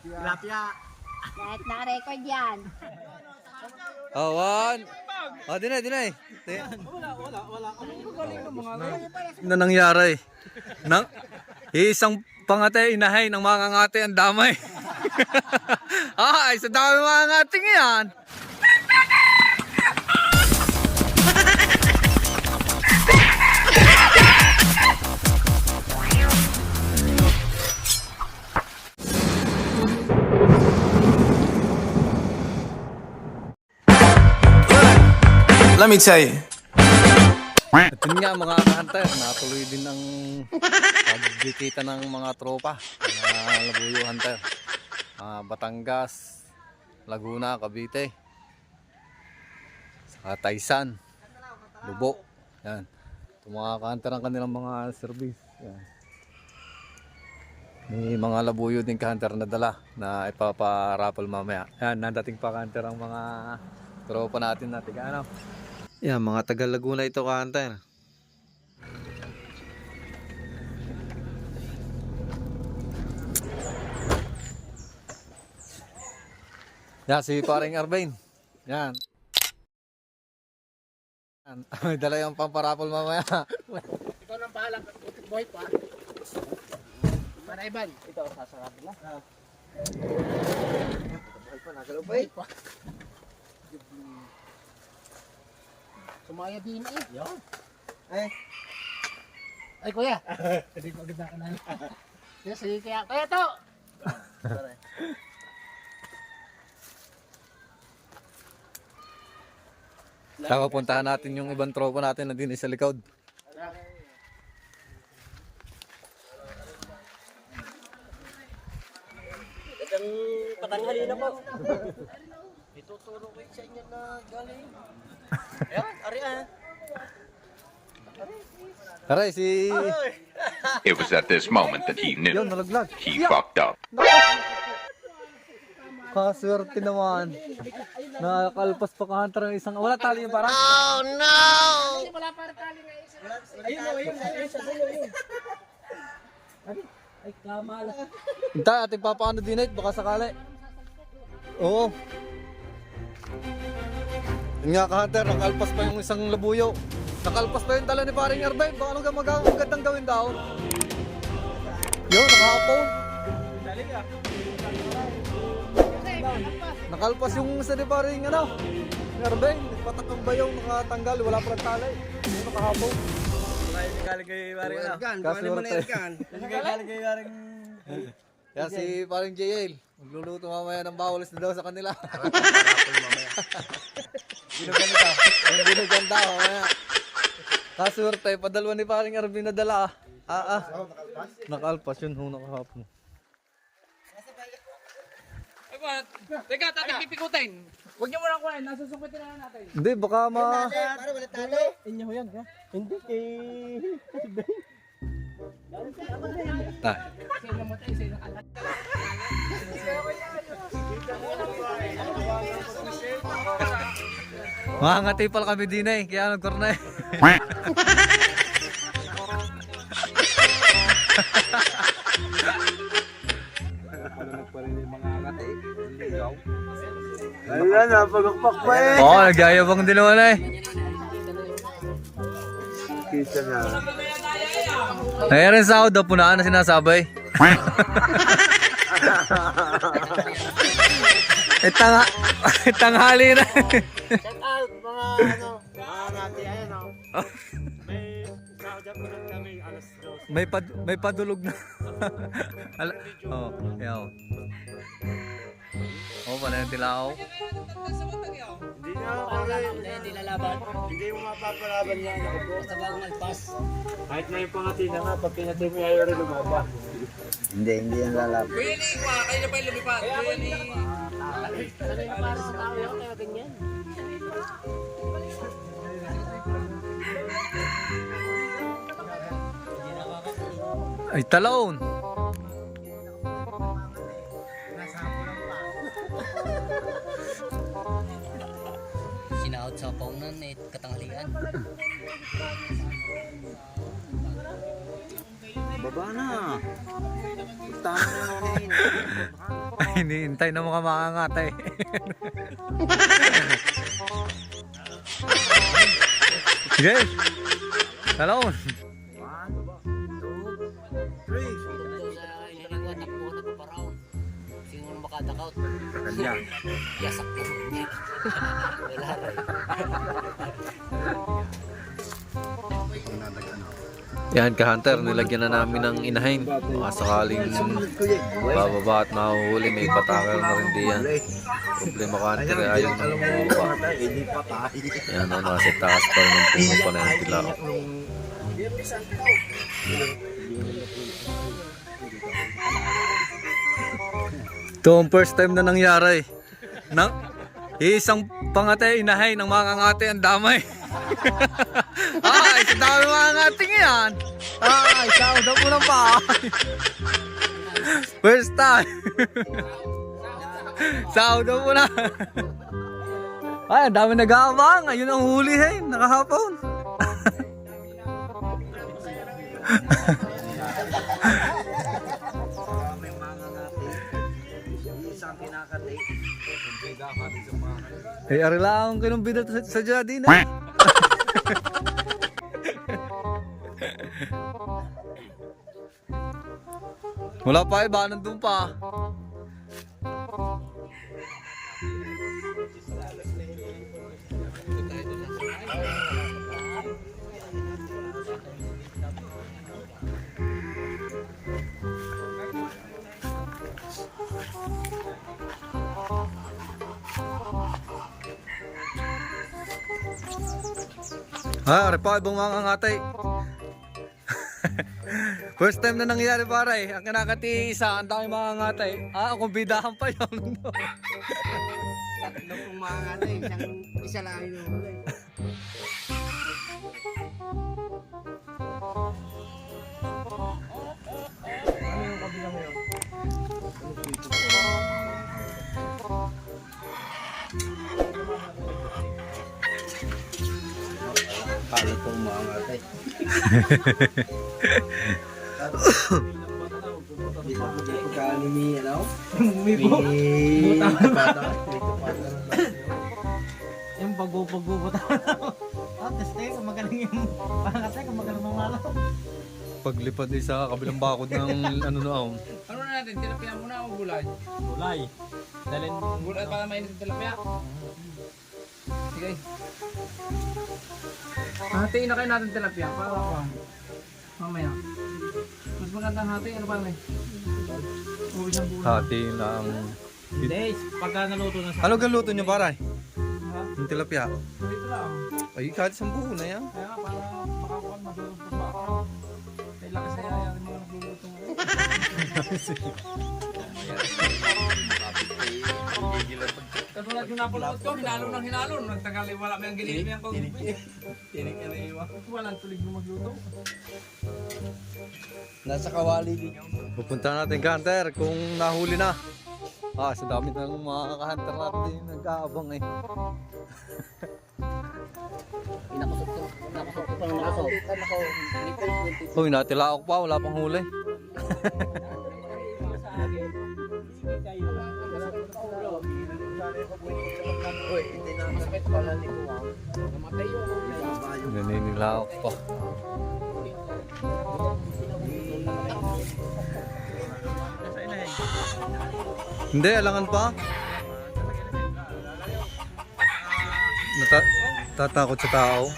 Tilapia. Kahit naka-record yan. Oh, one. Oh, dinay, dinay. Na nangyari. Nang isang pangate inahay ng mga ngate ang damay. Ay, sa dami mga ngating yan. Let me tell you. Ito nga mga ka-hunter, natuloy din ang pagkikita ng mga tropa, mga labuyo hunter. Mga Batangas, Laguna, Cavite, saka Taysan, Lubo. Yan. Ito mga ka-hunter ang kanilang mga service. Yan. May mga labuyo din ka-hunter na dala na ipaparapol mamaya. Yan, nadating pa ka-hunter ang mga tropa natin na tiga ano. Yan, mga taga Laguna ito ka-hunter. Yan, si paring Arbain. Yan. Yan. May dala yung pamparapol mamaya. Ikaw nang bahala. Boy pa. Para Ivan. Ito, sasarap na. Boy pa, nagalubay. pa. Sumaya din eh. Yan. Eh. Ay, kuya. Hindi ko agad na kanal. Yes, sige kaya. Kaya to! Saka puntahan natin yung ibang tropa natin na din sa likod. patanghali na po. Ituturo ko sa inyo na galing. Ah. Aray, si... It was at this moment that he knew Yun, nalaglag. he fucked up. Kaswerte naman. Nakakalpas pa ka-hunter ng isang... Wala tali yung parang. Wala para tali nga isa. Ayun, ayun, ayun. Ay, kamala. Hintay, ating papaano din eh, baka sakali. Oo. Yun nga ka-hunter, nakalpas pa yung isang labuyo. Nakalpas pa yung dala ni paring Arbay. Baka ano ka mag- magandang gawin daw. Yun, nakahapon. Nakalpas yung isa ni paring ano. ni Arbay, patak ang bayaw, nakatanggal, wala pa ng talay. Yun, nakahapon. Kaswerte. Kaya si paring JL, magluluto mamaya ng bawalis na daw sa kanila. Binugan ito. Ang binugan daw mamaya. Kaswerte, padalwa ni paring Arvin na dala ah. Ah, ah. Nakalpas yun, ho, nakahapon. Teka, tatay pipikutin. Huwag niyo muna kuhain, nasusungkitin na natin. Hindi, baka ma... Para wala tali. Inyo yan, ha? Hindi kay... Anak. Mga ngatipal kami din eh, kaya nagkorna eh. Wala na, pagkakpak pa eh. Oo, oh, nagyayabang din naman eh. Kita na. Mayroon sa ako daw, punaan na sinasabay. eh, tanga, tanghali na. Shout out mga ano, mga natin, ayan o. May sauda po lang kami alas 12. may pad, may padulog na. Oh, yaw. Oh, pala yung tilaw. Hindi na ako Hindi, hindi lalaban. Hindi mo mapapalaban niya ako po. Basta bagong alpas. Kahit na yung pangati na nga, pag pinatay mo ayaw rin lumaban. Hindi, hindi yan lalap. Kuya ni, kayo na ba yung lumipad? Kuya ni... Ano yung para sa tao yun, kaya ganyan. Ay, talaon. Ay, hinihintay ng mga mangangatay. Sige. Talon. Yan ka hunter, nilagyan na namin ng inahin. Baka sakaling bababa at mahuhuli, may patakal na rin diyan. Problema ka hunter, ayaw nang bumaba. Yan o, nasa taas pa rin ng puno pa na yung tilao. Ito ang first time na nangyari. Na, isang pangatay inahay ng mga ngati ang damay. Ay, sa dami mga ngating yan. Ay, sahod na po ng bahay. First time. sahod na po na. Ay, ang dami nag-aabang. Ayun ang huli eh. Nakahapon. Eh, ari lang ang kinumbida sa, sa Jadina. eh. Wala pa iba, nandun pa. Ha, ari pa ibang mga ngatay. First time na nangyari pare, ang kinakati isa, ang dami mga ngatay. Ah, kung bidahan pa yun. Tatlo pong mga katay. Isang isa lang yung huli. Kala pong mga katay. Pagkaano ni, ano? Umibo. May kapata. May kapata. Yung Ah, teste, kung magaling yung pangatay, kung magaling mamalaw. Paglipad din sa kabilang bakod ng ano na ako. Ano na natin? Tilapia muna o gulay? Gulay. Dalhin, Gulay para mainit yung tilapia. Sige. Hatiin na kayo natin tilapia para ako. Mamaya. Mas magandang hati. Ano pa may? O isang gulay. Hati na ang... Hindi, pagka naluto na sa... Ano galuto nyo pare? Ha? Yung tilapia. Ito lang. Ay, kahit isang buo na yan. Kaya nga, para makakuha madulog pa ba ako. Kaya lakas na yaya rin mga nagluluto. Katulad yung napulot ko, hinalo ng hinalo. Nagtagal eh, wala may ang ginili ko. Tinig ka na iwa. Walang tulig na magluto. Nasa kawali din. Pupunta natin hunter kung nahuli na. Ah, sa dami ng mga hunter natin nag-aabang eh. Inakusok ko. Inakusok ko pa ng nakusok. Uy, natila ako pa, wala pang huli. sakit pala ni Kuwang. Naninila ako pa. Hindi, alangan pa. Nata tatakot sa tao.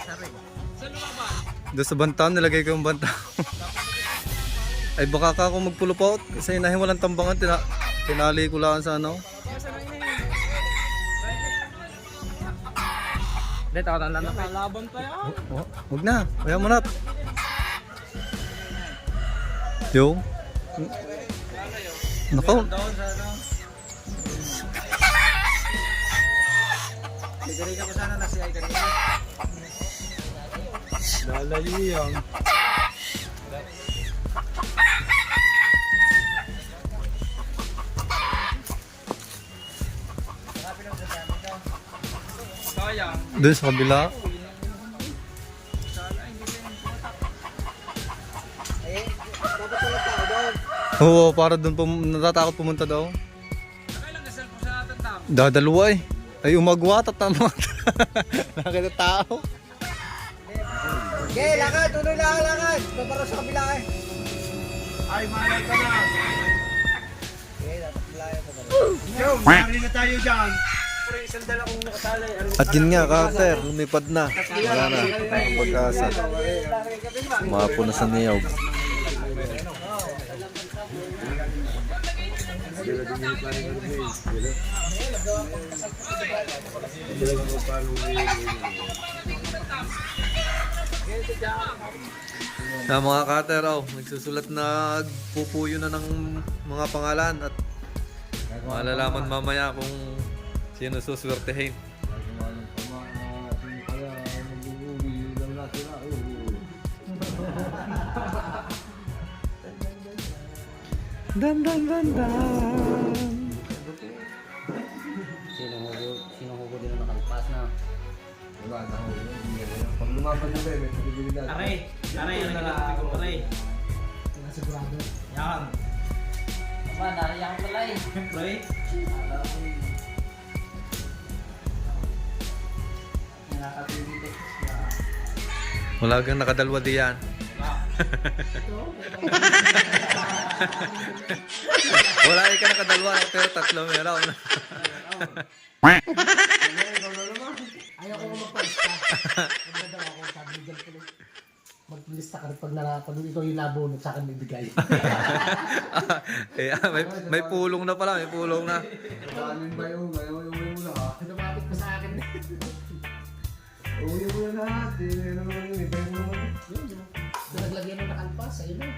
Doon sa bantahan, nilagay ko yung bantahan. Ay baka ka ako magpulupot kasi inahin walang tambangan, tina tinali ko lang sa ano. Hindi, tawanan lang na. Laban pa yan. Oh, wag na, kaya mo na. Yo. Nako. Ligarigan ko sana na si Ay kanina. Lalayo yan. Doon sa kabila. Oo, para doon pum- natatakot pumunta daw. Dadalawa eh. Ay umagwat at tama. Nakita tao. Okay, lakad, tuloy lakad, lakad. Paparo sa kabila eh. Ay, malay ka na. Okay, dapat layo pa ba? Yo, mari na tayo dyan. At yun nga, Carter, lumipad na. Wala na, ang pag-asa. Mapo na sa niyog. Na mga cutter, oh, nagsusulat na pupuyo na ng mga pangalan at malalaman mamaya kung sino suswertehin. Dan dan dan dan. Sino hugo, sino hugo din ang nakalpas na. Aray, aray yung nalapit ko, aray. Yan. Aba, nariyan ko pala eh. Siyempre. Wala kang nakadalwa diyan. Wala ka nakadalwa pero tatlo meron. Ayaw ko magpalista. Ako, sabi ni Gal pala. Magpalista ka rin pag, nala, pag ikaw yung nabunod sa akin bibigay. eh, ah, may, may pulong na pala, may pulong na. Lumapit ko sa akin. Yun, yun. Kung naglagyan mo nakalpas, ayun na.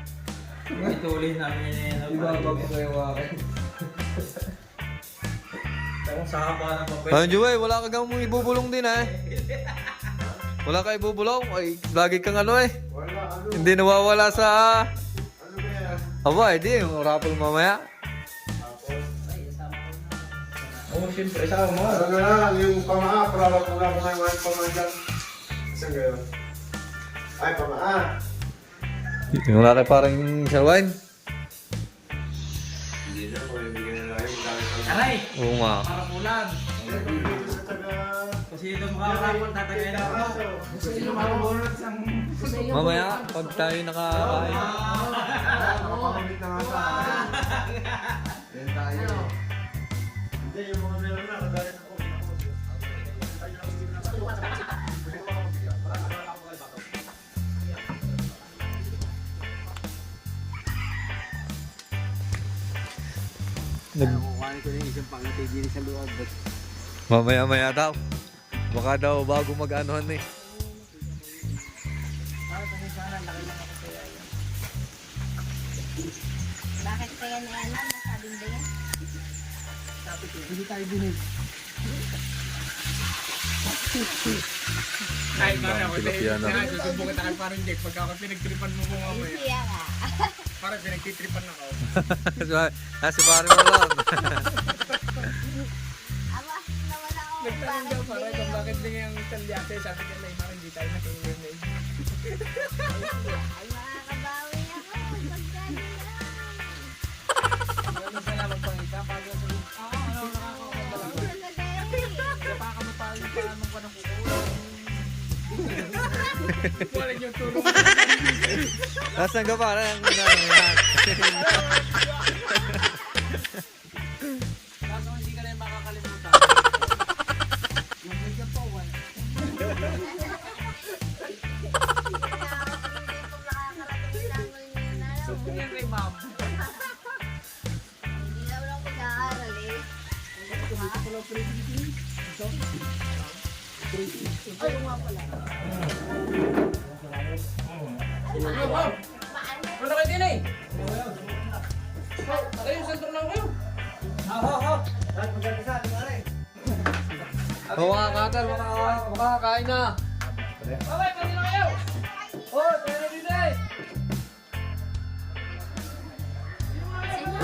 Ituloy namin yun. Ibabag ko kayo akin. Kung sa haba ng papel. Ayun, Joey, wala ka gang ibubulong din eh. Wala ka ibubulong? Ay, lagi kang ano eh. Hindi nawawala sa... Aba, hindi. Rapol mamaya. Oo, siyempre, sa mo. Ano na lang, yung pamaa, para ko lang mga mga pamaa dyan. Saan kayo? Ay, pamaa. Yung kayo parang shalwine. Hindi na ako, yung bigyan na lang yung dami ko. Aray! Oo nga. Para pulan. Dito sa taga... Kasi ito makakarapon, tatagayin ako. Sino marunod sang... Mamaya, pag tayo nakakain. Na nga sa akin. Nag- Kukuhanin ko yung isang pangitay din sa loob. Mamaya-maya daw. Baka daw bago mag-anuhan eh. Hindi tayo dinig. Kahit na ako, Tilapia na. kita kay parang Jake. Pagka ako pinagtripan mo ko mamaya. Hindi yan ah. Parang pinagtitripan ako. Nasi pare mo lang. Aba, nawala ako. Nagtanong daw para kung bakit lang yung talyate. Sabi ka lang, parang hindi tayo nakikinig. Ay, makakabawi ako. Pagkano lang. Ano sa naman pang Wala yung tulong. Nasaan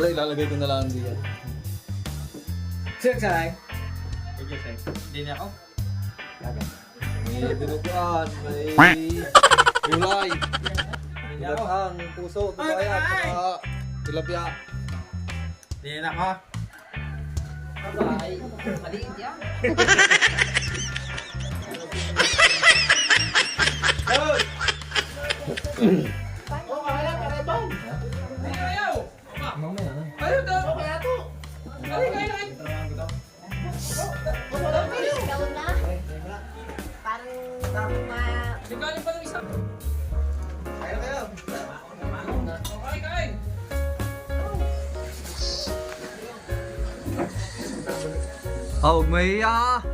Wala, ilalagay ko na lang diyan. Sir, sir. Sige, sir. Hindi niya ako. May dinuguan, may gulay, ako. gatang, puso, tubayan, saka Tilapia. Hindi na ka. Abay, maliit yan. Ayaw Ah, huwag mahiya.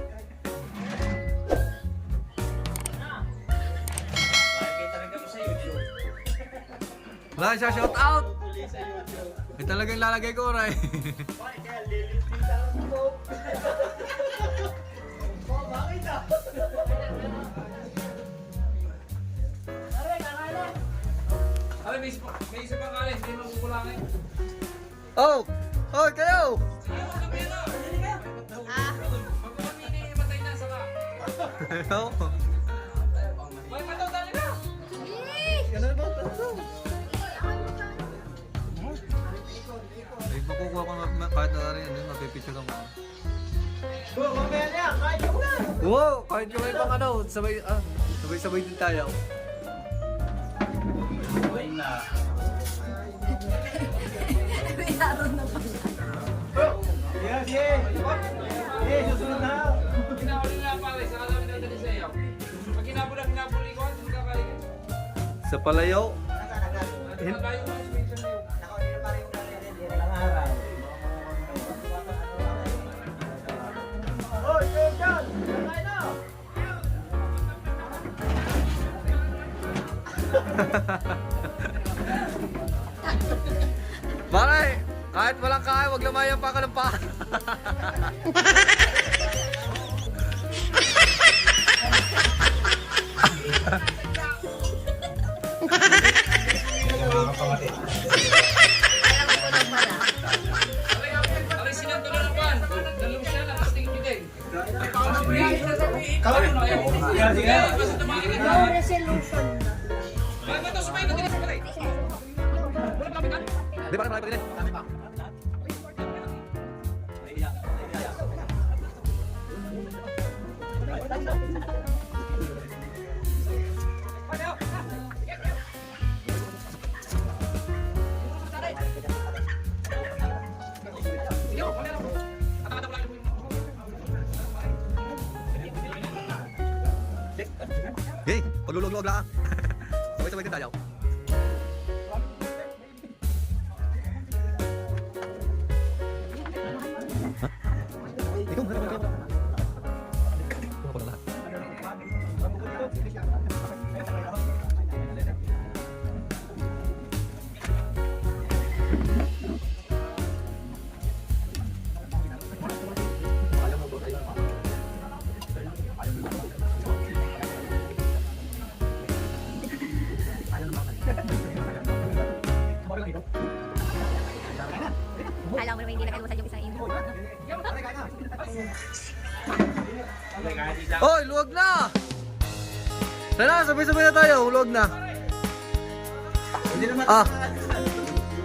Wala siya shout out. Ito talaga yung lalagay ko, Ray. Ay, may isa pa, may isa pang kanin, hindi makukulangin. oh! Oh, kayo! Oh. May mataw dali na. Ay, makukuha ko na kahit na rin, ano, mapipicture ako. Oh, mamaya na kahit yung na. Wow, kahit yung ibang ano, sabay, ah, sabay-sabay din tayo. Sige, Kakain na. Pare, kahit walang kaya, wag lumayan pa ka ng pa. no resolution na. Ay, bato, sumay na din sa palay. Wala pa kami kan? Di ba, marami pa din eh. Hey, paglulog-log lang. Sabay-sabay din tayo. Hoy, luwag na! Tara, sabay-sabay na tayo, luwag na. Ah,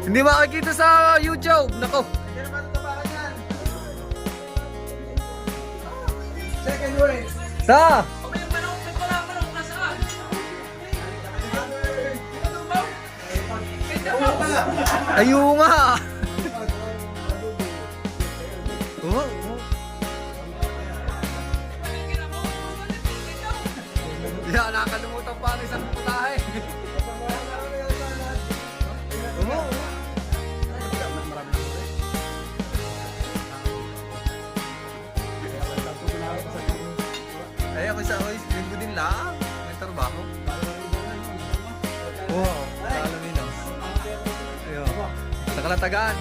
hindi makikita sa YouTube. Nako. Second word. Sa? May manok, may pala manok, nasaan? Ayo nga. Sa Kalatagan.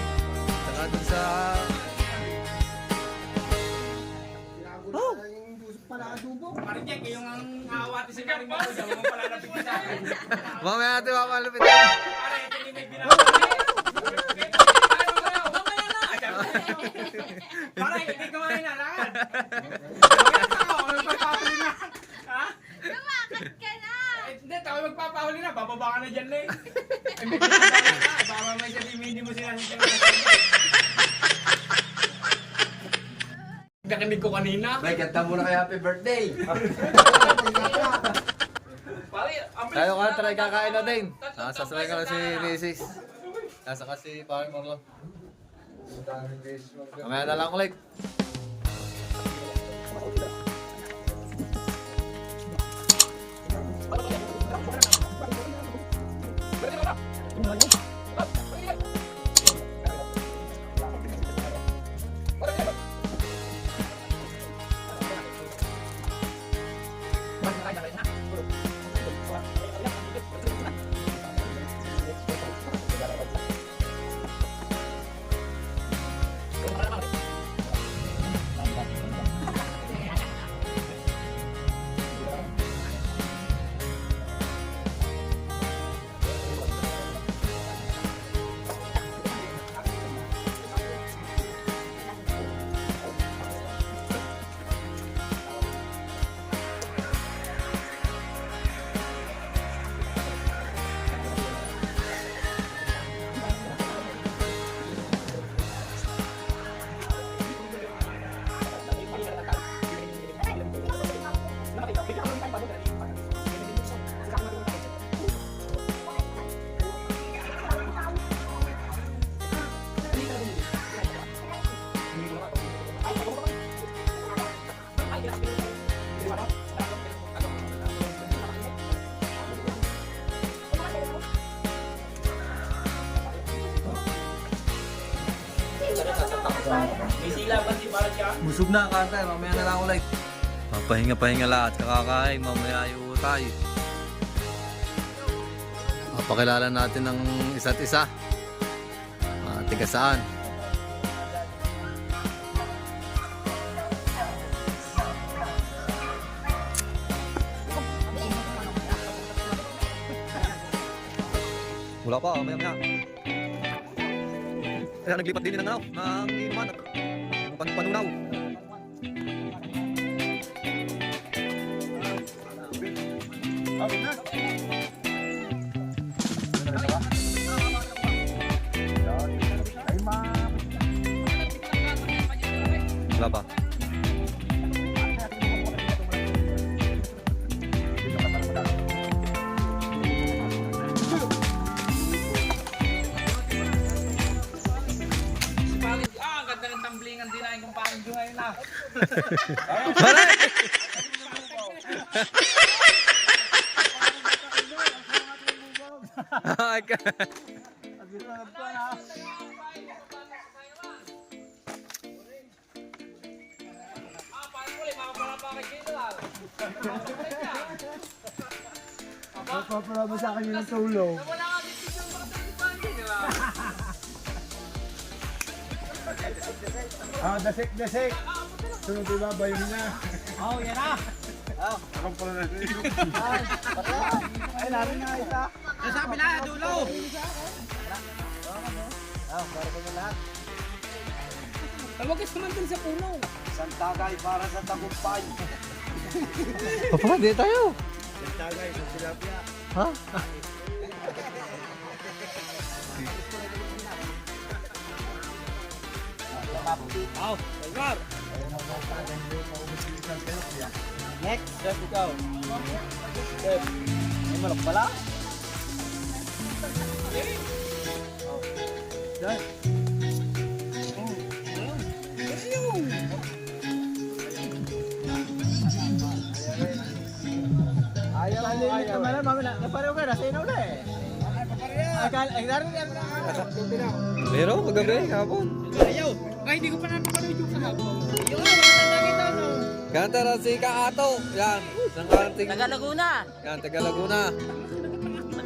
Saka dun sa... Oh! Yan, yung ang awati si Karing Malo, siya mo pala napigil sa akin. Mamaya natin mamalupit. Pare, ito yung may. Pare, hindi ko na, ako? Ako magpapahuli na. Ha? Lumakad ka na! Hindi, ako magpapahuli na. Bababa ka na dyan na eh. Eh, may binabali ka. Baka may sabihin hindi mo nakinig ko Bay, kanta mo na kay happy birthday. Pare, bilis Tayo ka, try kakain na din. Nasa tambay ka na si Mrs. Nasa kasi Pare Marlon. Mamaya na lang ulit. Busog na kanta, mamaya na lang ulit. Papahinga-pahinga lahat, kakakain, mamaya ayo tayo. Papakilala natin ng isa't isa. Mga tiga saan. Wala pa, maya maya. Kaya naglipat din ng ano, ng inuman ng pan panunaw. Wala pa. Pare, ah, ang ganda ng tumblingan din na yung parang Juhay na. Ay, ka- Ah, parang ulit, makapala pa kay General. Papapala mo sa akin yun ng tulong. Wala nga dito yung participant, General. Ah, dasik, dasik. Sunod diba, bayon na. Oh, yan na. Akong pala na Ay, lari na isa. Nasabi na, dulo. Tawagis naman dun sa puno. Isang tagay para sa tagumpay. Papa, di tayo. Tagay, sa tilapia. Ha? Oh, Edgar. Next, let's go. Step. Ay, malok pala. Ayaw, ayaw. Ayaw, mami na. Napareho ka, nasa inaw na eh. Meron, kagabi, hapon. Ayaw. Ay, hindi ko pa napapanood yung kahapon. Yung ano, maganda kita, no? Kanta na si Kaato. Yan. Taga Laguna. Yan, taga Laguna.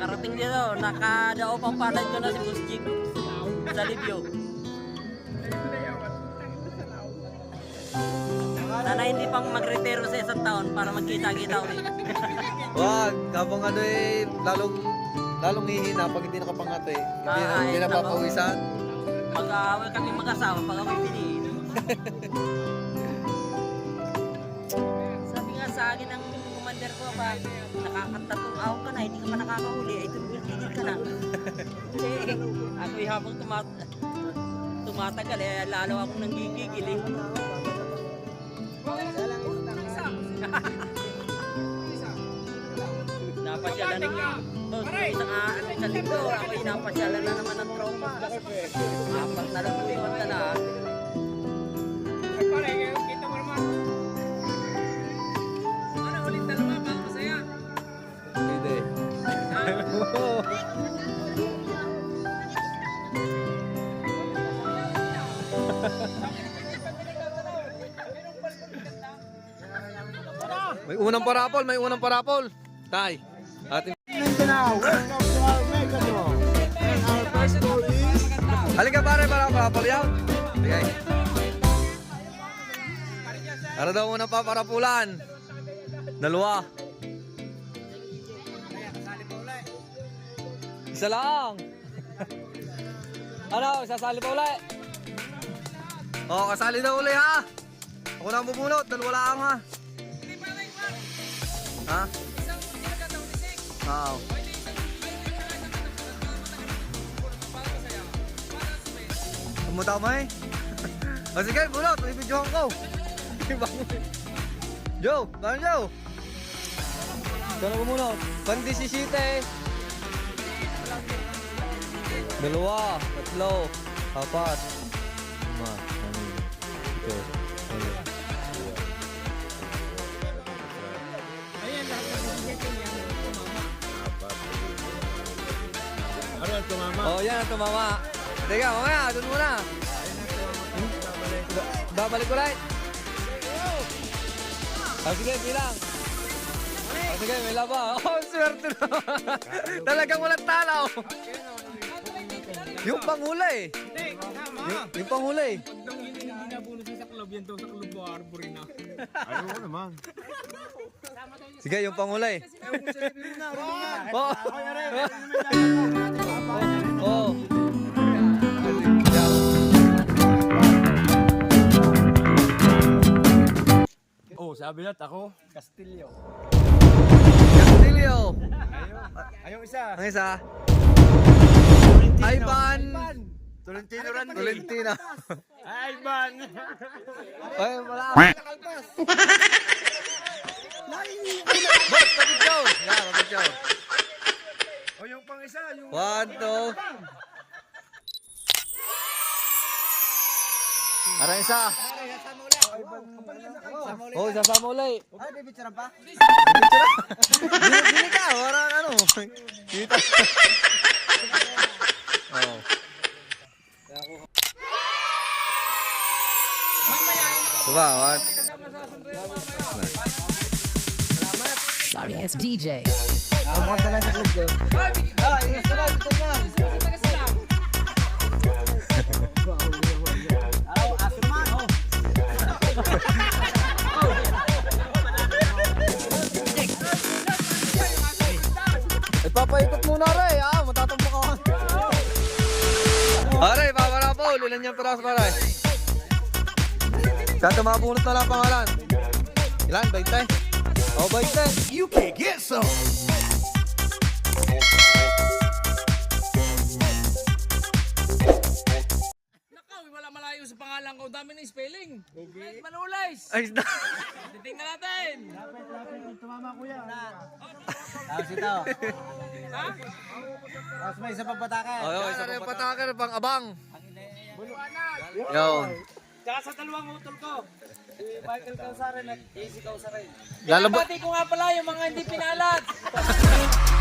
Nakarating dito. Nakadao pang palad ko na si Boss Jig. Sa Libyo. Sana hindi pang mag-retiro sa isang taon para magkita-kita ulit. Wag, kapag ano eh, lalong, lalong hihina pag hindi nakapangate. Hindi, Ah, hindi ayos na papawisan. Mag-aaway kami mag-asawa pag ako'y piliin. pa, nakakatatong ka na, hindi ka pa nakakahuli, ay tumigil ka na. Kasi ako habang tumat eh, tumatagal, eh, lalo akong nanggigigil eh. napasyalan ng boss isang ano isang linggo ako napasyalan na naman ng tropa apat na lang po yung na unang parapol, may unang parapol. Tay. Atin. Halika pare para parapol yan. Sige. Ano daw unang paparapulan? Dalawa. Isa lang. ano, sasali pa uli? Oo, oh, kasali na uli ha. Ako na ang bubunot, dalawa lang ha. Ha? Oo. Pumunta mo eh. o sige, bunot, ibidyohan ko. Joe, paano Joe? Ikaw na bumunot. Pandi si Sita eh. Dalawa, tatlo, apat, lima, anim, ito, Oh, yan ang tumama. Teka, mamaya, doon muna. Ba- Babalik ulit. Oh, sige, bilang. Oh, sige, may laba. Oh, swerte na. Talagang walang talaw. Yung panghuli. Yung, yung panghuli. Nung hindi hindi nabunod sa club yan daw sa club mo, Arbory na. Ano naman? Sige, yung panghuli. Oh. Oh. Oh, sabi na ako. Castillo. Ayong isa. Ang isa. Ivan. Tolentino Randy. Valentina. Ay, Van. Ay, wala. Boss, kapit Joe. Yeah, kapit Joe. O yung pang isa, yung... One, two. Parang isa. Oh, sasama uli. Ay, may picture pa? Dili, dili ka, parang ano. Kita. Oh. Diba, what? Sorry, it's DJ. Ipapaikot muna rin, ah. Matatampo ka. Aray, paparapol. Ilan niyang peras, paray? Sa tumabunot na lang pangalan. Ilan? 20? O, 20. You can get some. Nakaw, wala malayo sa pangalan ko. Dami na spelling. Okay. Manulays. Ay, na. Titingnan natin. Tapos ito. Tapos may isa pang patakan. O, yun, isa pang patakar, pang abang. Yun. Tsaka sa dalawang utol ko. Si Michael Kausara, nag-easy Kausara yun. Lalabas. Pinabati ko nga pala yung mga hindi pinalad.